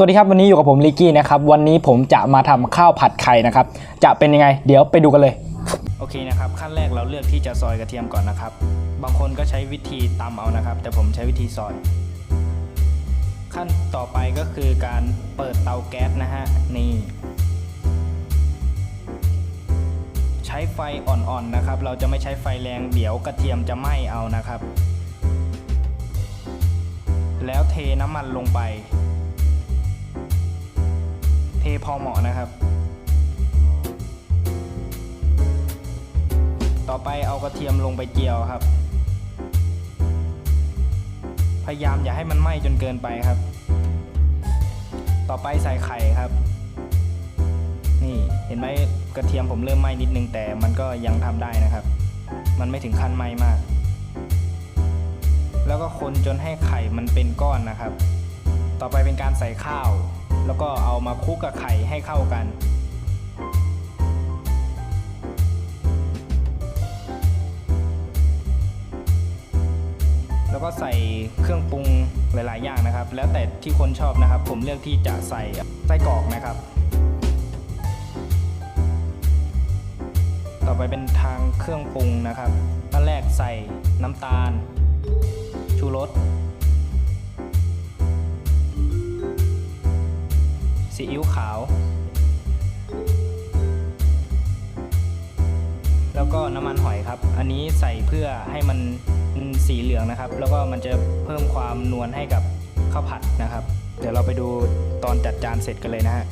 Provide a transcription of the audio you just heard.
สวัสดีครับวันนี้อยู่กับผมลิกกี้นะครับวันนี้ผมจะมาทำข้าวผัดไข่นะครับจะเป็นยังไง เดี๋ยวไปดูกันเลย โอเคนะครับขั้นแรกเราเลือกที่จะซอยกระเทียมก่อนนะครับ บางคนก็ใช้วิธีตำเอานะครับ แต่ผมใช้วิธีซอย ขั้นต่อไปก็คือการเปิดเตาแก๊สนะฮะนี่ใช้ไฟอ่อนๆนะครับ เราจะไม่ใช้ไฟแรงเดี๋ยวกระเทียมจะไหม้เอานะครับ แล้วเทน้ำมันลงไป พอเหมาะนะครับ ต่อไปเอากระเทียมลงไปเจียวครับ พยายามอย่าให้มันไหม้จนเกินไปครับ ต่อไปใส่ไข่ครับ นี่เห็นไหมกระเทียมผมเริ่มไหม้นิดนึงแต่มันก็ยังทำได้นะครับ มันไม่ถึงขั้นไหม้มาก แล้วก็คนจนให้ไข่มันเป็นก้อนนะครับ ต่อไปเป็นการใส่ข้าว แล้วก็เอามาคลุกกับไข่ให้เข้ากัน แล้วก็ใส่เครื่องปรุงหลาย ๆ อย่างนะครับ แล้วแต่ที่คนชอบนะครับ ผมเลือกที่จะใส่ไส้กรอกนะครับ ต่อไปเป็นทางเครื่องปรุงนะครับขั้นแรกใส่น้ำตาล ชูรส ซีอิ๊วขาว แล้วก็น้ำมันหอยครับ อันนี้ใส่เพื่อให้มันสีเหลืองนะครับ แล้วก็มันจะเพิ่มความนวลให้กับข้าวผัดนะครับ เดี๋ยวเราไปดูตอนจัดจานเสร็จกันเลยนะฮะ